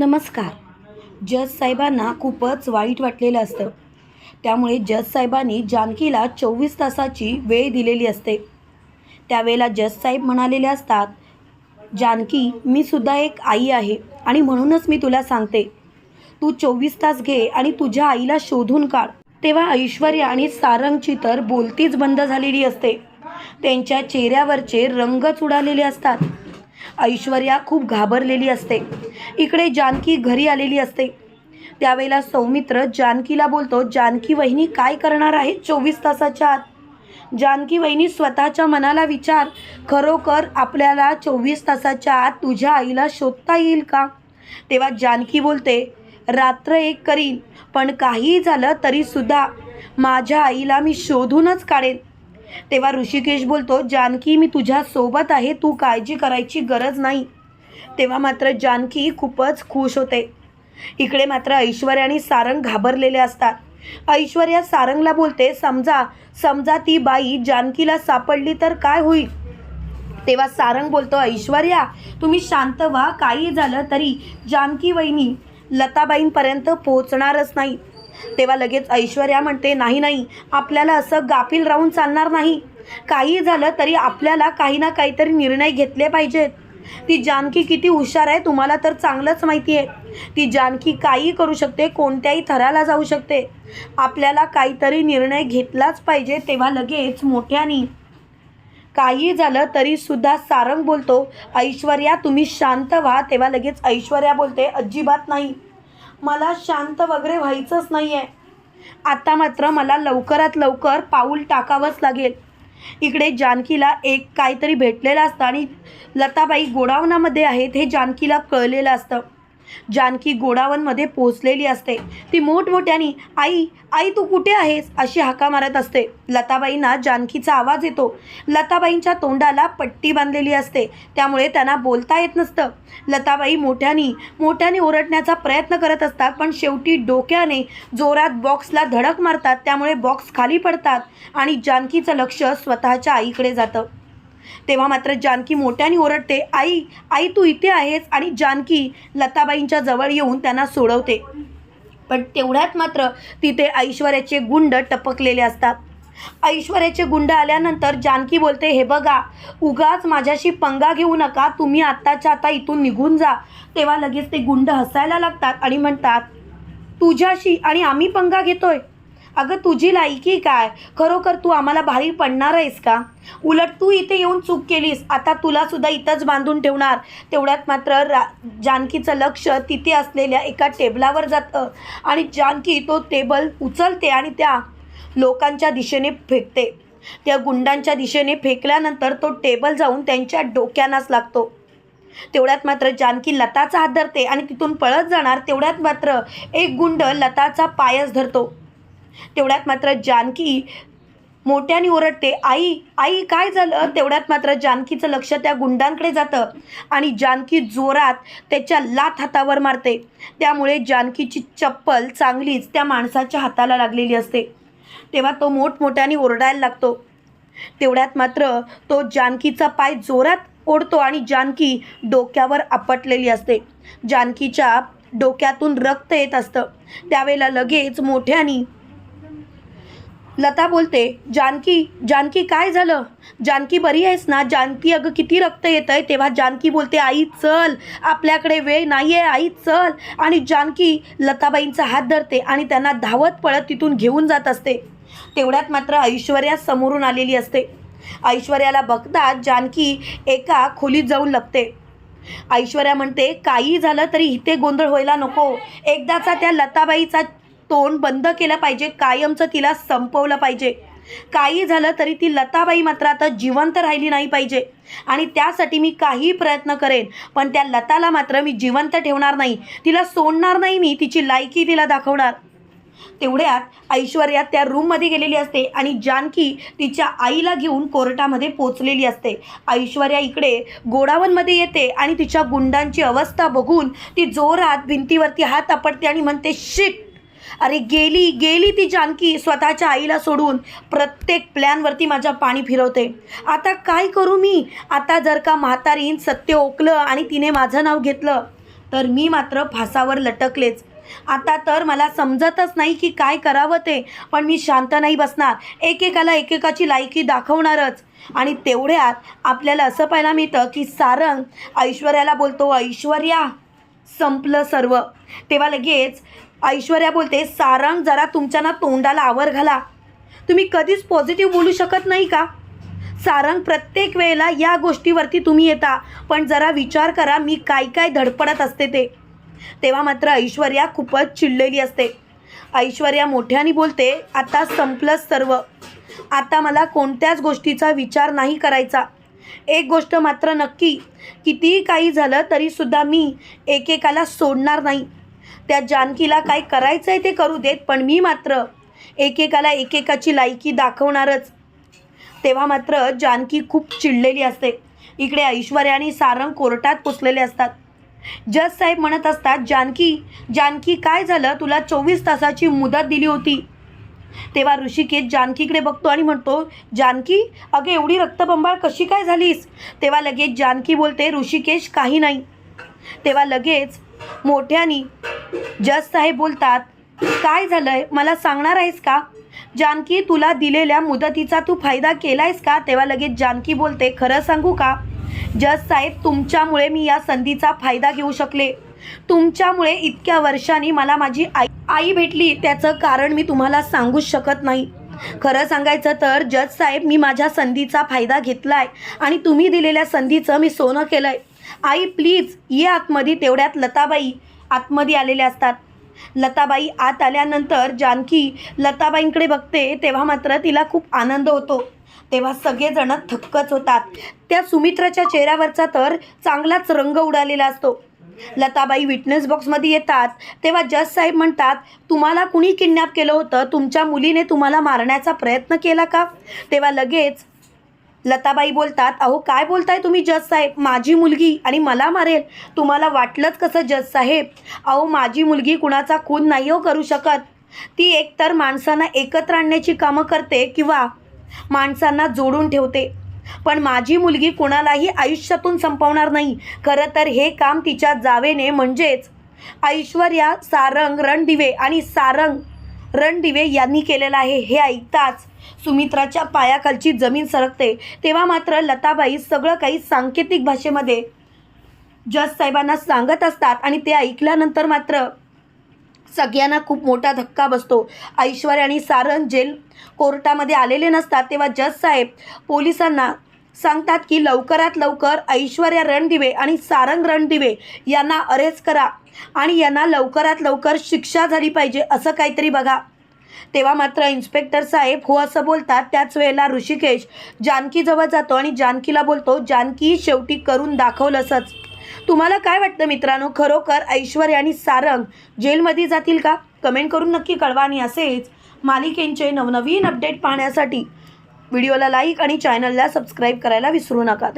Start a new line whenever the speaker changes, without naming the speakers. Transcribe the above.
नमस्कार. जज साहेबांना खूपच वाईट वाटलेलं असतं. त्यामुळे जज साहेबांनी जानकीला चोवीस तासाची वेळ दिलेली असते. त्यावेळेला जज साहेब म्हणालेले असतात जानकी मी सुद्धा एक आई आहे आणि म्हणूनच मी तुला सांगते. तू चोवीस तास घे आणि तुझ्या आईला शोधून काढ. तेव्हा ऐश्वर्या आणि सारंगची तर बोलतीच बंद झालेली असते. त्यांच्या चेहऱ्यावरचे रंगच उडालेले असतात. ऐश्वर्या खूप घाबरलेली असते. इकडे जानकी घरी आलेली असते. त्यावेळेला सौमित्र जानकीला बोलतो जानकी वहिनी काय करणार आहे चोवीस तासाच्या आत? जानकी वहिनी स्वतःच्या मनाला विचार खरोखर आपल्याला चोवीस तासाच्या आत तुझ्या आईला शोधता येईल का? तेव्हा जानकी बोलते रात्र एक करीन पण काही झालं तरीसुद्धा माझ्या आईला मी शोधूनच काढेन. तेव्हा ऋषिकेश बोलतो जानकी मी तुझ्या सोबत आहे. तू काळजी करायची गरज नाही. तेव्हा मात्र जानकी खूपच खुश होते. इकडे मात्र ऐश्वर्या आणि सारंग घाबरलेले असतात. ऐश्वर्या सारंगला बोलते समजा समजा ती बाई जानकीला सापडली तर काय होईल? तेव्हा सारंग बोलतो ऐश्वर्या तुम्ही शांत व्हा. काही झालं तरी जानकी वहिनी लताबाईंपर्यंत पोहोचणारच नाही. तेव्हा लगेच ऐश्वर्या म्हणते नाही नाही आपल्याला असं गाफील राहून चालणार नाही. काही झालं तरी आपल्याला काही ना काहीतरी निर्णय घेतले पाहिजेत. ती जानकी किती हुशार आहे तुम्हाला तर चांगलंच माहिती आहे. ती जानकी काही करू शकते कोणत्याही थराला जाऊ शकते. आपल्याला काहीतरी निर्णय घेतलाच पाहिजे तेव्हा लगेच मोठ्यानी. काही झालं तरी सुद्धा सारंग बोलतो ऐश्वर्या तुम्ही शांत व्हा तेव्हा लगेच ऐश्वर्या बोलते अजिबात नाही. मला शांत वगैरे व्हायचंच नाही आहे आता मात्र मला लवकरात लवकर पाऊल टाकावंच लागेल. इकडे जानकीला एक काहीतरी भेटलेलं असतं आणि लताबाई गोडावनामध्ये आहेत हे जानकीला कळलेलं असतं. जानकी गोडावनमध्ये पोहोचलेली असते. ती मोठमोठ्यानी आई आई तू कुठे आहेस? अशी हाका मारत असते. लताबाईंना जानकीचा आवाज येतो. लताबाईंच्या तोंडाला पट्टी बांधलेली असते. त्यामुळे त्यांना बोलता येत नसतं. लताबाई मोठ्यानी मोठ्याने ओरडण्याचा प्रयत्न करत असतात पण शेवटी डोक्याने जोरात बॉक्सला धडक मारतात. त्यामुळे बॉक्स खाली पडतात आणि जानकीचं लक्ष स्वतःच्या आईकडे जातं. तेव्हा मात्र जानकी मोठ्याने ओरडते आई आई तू इथे आहेस आणि जानकी लताबाईंच्या जवळ येऊन त्यांना सोडवते. पण तेवढ्यात मात्र तिथे ऐश्वर्याचे गुंड टपकलेले असतात. ऐश्वर्याचे गुंड आल्यानंतर जानकी बोलते हे बघा उगाच माझ्याशी पंगा घेऊ नका तुम्ही आत्ताच्या आता इथून निघून जा. तेव्हा लगेच ते गुंड हसायला लागतात आणि म्हणतात तुझ्याशी आणि आम्ही पंगा घेतोय. अगं तुझी लायकी काय? खरोखर तू आम्हाला बाहेर पडणार आहेस का? उलट तू इथे येऊन चूक केलीस. आता तुलासुद्धा इथंच बांधून ठेवणार. तेवढ्यात मात्र रा जानकीचं लक्ष तिथे असलेल्या एका टेबलावर जातं आणि जानकी तो टेबल उचलते आणि त्या लोकांच्या दिशेने फेकते. त्या गुंडांच्या दिशेने फेकल्यानंतर तो टेबल जाऊन त्यांच्या डोक्यानाच लागतो. तेवढ्यात मात्र जानकी लताचा हात धरते आणि तिथून पळत जाणार. तेवढ्यात मात्र एक गुंड लताचा पायच धरतो. तेवढ्यात मात्र जानकी मोठ्याने ओरडते आई आई काय झालं? तेवढ्यात मात्र जानकीचं लक्ष त्या गुंडांकडे जातं आणि जानकी जोरात त्याच्या लात हातावर मारते. त्यामुळे जानकीची चप्पल चांगलीच त्या माणसाच्या हाताला लागलेली असते. तेव्हा तो मोठमोठ्याने ओरडायला लागतो. तेवढ्यात मात्र तो जानकीचा पाय जोरात ओढतो आणि जानकी डोक्यावर आपटलेली असते. जानकीच्या डोक्यातून रक्त येत असतं. त्यावेळेला लगेच मोठ्यानी लता बोलते जानकी जानकी काय झालं? जानकी बरी आहेस ना? जानकी अगं किती रक्त येत आहे तेव्हा जानकी बोलते आई चल. आपल्याकडे वेळ नाही आहे आई चल. आणि जानकी लताबाईंचा हात धरते आणि त्यांना धावत पळत तिथून घेऊन जात असते. तेवढ्यात मात्र ऐश्वर्या समोरून आलेली असते. ऐश्वर्याला बघतात जानकी एका खोलीत जाऊन लपते. ऐश्वर्या म्हणते काही झालं तरी इथे गोंधळ व्हायला नको. एकदाचा त्या लताबाईचा तोंड बंद केलं पाहिजे कायमचं तिला संपवलं पाहिजे. काही झालं तरी ती लताबाई मात्र आता जिवंत राहिली नाही पाहिजे. आणि त्यासाठी मी काही प्रयत्न करेन पण त्या लताला मात्र मी जिवंत ठेवणार नाही. तिला सोडणार नाही मी तिची लायकी तिला दाखवणार. तेवढ्यात ऐश्वर्या त्या रूममध्ये गेलेली असते आणि जानकी तिच्या आईला घेऊन कोर्टामध्ये पोचलेली असते. ऐश्वर्या इकडे गोडावनमध्ये येते आणि तिच्या गुंडांची अवस्था बघून ती जोरात भिंतीवरती हात आपटते आणि म्हणते शिट! अरे गेली गेली ती जानकी स्वतःच्या आईला सोडून. प्रत्येक प्लॅनवरती माझ्या पाणी फिरवते. आता काय करू मी? आता जर का म्हातारीन सत्य ओकलं आणि तिने माझं नाव घेतलं तर मी मात्र फासावर लटकलेच. आता तर मला समजतच नाही की काय करावं ते पण मी शांत नाही बसणार. एकेकाला एकेकाची लायकी दाखवणारच. आणि तेवढ्यात आपल्याला असं पाहायला मिळतं की सारंग ऐश्वर्याला बोलतो ऐश्वर्या संपलं सर्व. तेव्हा लगेच ऐश्वर्या बोलते सारंग जरा तुमच्या ना तोंडाला आवर घाला. तुम्ही कधीच पॉझिटिव्ह बोलू शकत नाही का? सारंग प्रत्येक वेळेला या गोष्टीवरती तुम्ही येता पण जरा विचार करा मी काय काय धडपडत असते ते. तेव्हा मात्र ऐश्वर्या खूपच चिडलेली असते. ऐश्वर्या मोठ्याने बोलते आता संपलंच सर्व. आता मला कोणत्याच गोष्टीचा विचार नाही करायचा. एक गोष्ट मात्र नक्की कितीही काही झालं तरीसुद्धा मी एकेकाला सोडणार नाही. त्या जानकीला काय करायचं आहे ते करू देत पण मी मात्र एकेकाला एकेकाची लायकी दाखवणारच. तेव्हा मात्र जानकी खूप चिडलेली असते. इकडे ऐश्वर्या आणि सारंग कोर्टात पोचलेले असतात. जज साहेब म्हणत असतात जानकी जानकी काय झालं? तुला चोवीस तासाची मुदत दिली होती. तेव्हा ऋषिकेश जानकीकडे बघतो आणि म्हणतो जानकी अगं एवढी रक्तबंबाळ कशी काय झालीस? तेव्हा लगेच जानकी बोलते ऋषिकेश काही नाही. तेव्हा लगेच मोठ्यानी जज साहेब बोलतात काय झालंय? मला सांगणार आहेस का? जानकी तुला दिलेल्या मुदतीचा तू फायदा केलायस का? तेव्हा लगेच जानकी बोलते खरं सांगू का? जज साहेब तुमच्यामुळे मी या संधीचा फायदा घेऊ शकले. तुमच्यामुळे इतक्या वर्षांनी मला माझी आई आई भेटली त्याचं कारण मी तुम्हाला सांगूच शकत नाही. खरं सांगायचं तर जज साहेब मी माझ्या संधीचा फायदा घेतलाय आणि तुम्ही दिलेल्या संधीचं मी सोनं केलंय. आई प्लीज ये आतमध्ये तेवढ्यात लताबाई आतमध्ये आलेल्या असतात. लताबाई आत आल्यानंतर जानकी लताबाईंकडे बघते तेव्हा मात्र तिला खूप आनंद होतो. तेव्हा सगळेजण थक्कच होतात. त्या सुमित्राच्या चेहऱ्यावरचा तर चांगलाच रंग उडालेला असतो. लताबाई विटनेस बॉक्समध्ये येतात. तेव्हा जज साहेब म्हणतात तुम्हाला कुणी किडनॅप केलं होतं? तुमच्या मुलीने तुम्हाला मारण्याचा प्रयत्न केला का? तेव्हा लगेच लताबाई बोलतात अहो काय बोलताय तुम्ही जज साहेब? माझी मुलगी आणि मला मारेल. तुम्हाला वाटलंच कसं जज साहेब? अहो माझी मुलगी कुणाचा खून नाही हो करू शकत. ती एकतर माणसांना एकत्र आणण्याची कामं करते किंवा माणसांना जोडून ठेवते. पण माझी मुलगी कुणालाही आयुष्यातून संपवणार नाही. खरं तर हे काम तिच्या जावेने म्हणजेच ऐश्वर्या सारंग रणदिवे आणि सारंग रणदिवे यांनी केलेलं आहे. हे ऐकताच सुमित्राच्या पायाखालची जमीन सरकते. तेव्हा मात्र लताबाई सगळं काही सांकेतिक भाषेमध्ये जज साहेबांना सांगत असतात आणि ते ऐकल्यानंतर मात्र सगळ्यांना खूप मोठा धक्का बसतो. ऐश्वर्या आणि सारंग जेल कोर्टामध्ये आलेले नसतात तेव्हा जज साहेब पोलिसांना सांगतात की लवकरात लवकर ऐश्वर्या रणदिवे आणि सारंग रणदिवे यांना अरेस्ट करा आणि यांना लवकरात लवकर शिक्षा झाली पाहिजे असं काहीतरी बघा. तेव्हा मात्र इन्स्पेक्टर साहेब हो असं बोलतात. त्याच वेळेला ऋषिकेश जानकीजवळ जातो आणि जानकीला बोलतो जानकी शेवटी करून दाखवलंसच. तुम्हाला काय वाटतं मित्रांनो? खरोखर ऐश्वर्या आणि सारंग जेलमध्ये जातील का? कमेंट करून नक्की कळवा आणि असेच मालिकेंचे नवनवीन अपडेट पाहण्यासाठी व्हिडिओला लाईक आणि चॅनलला सबस्क्राईब करायला विसरू नका.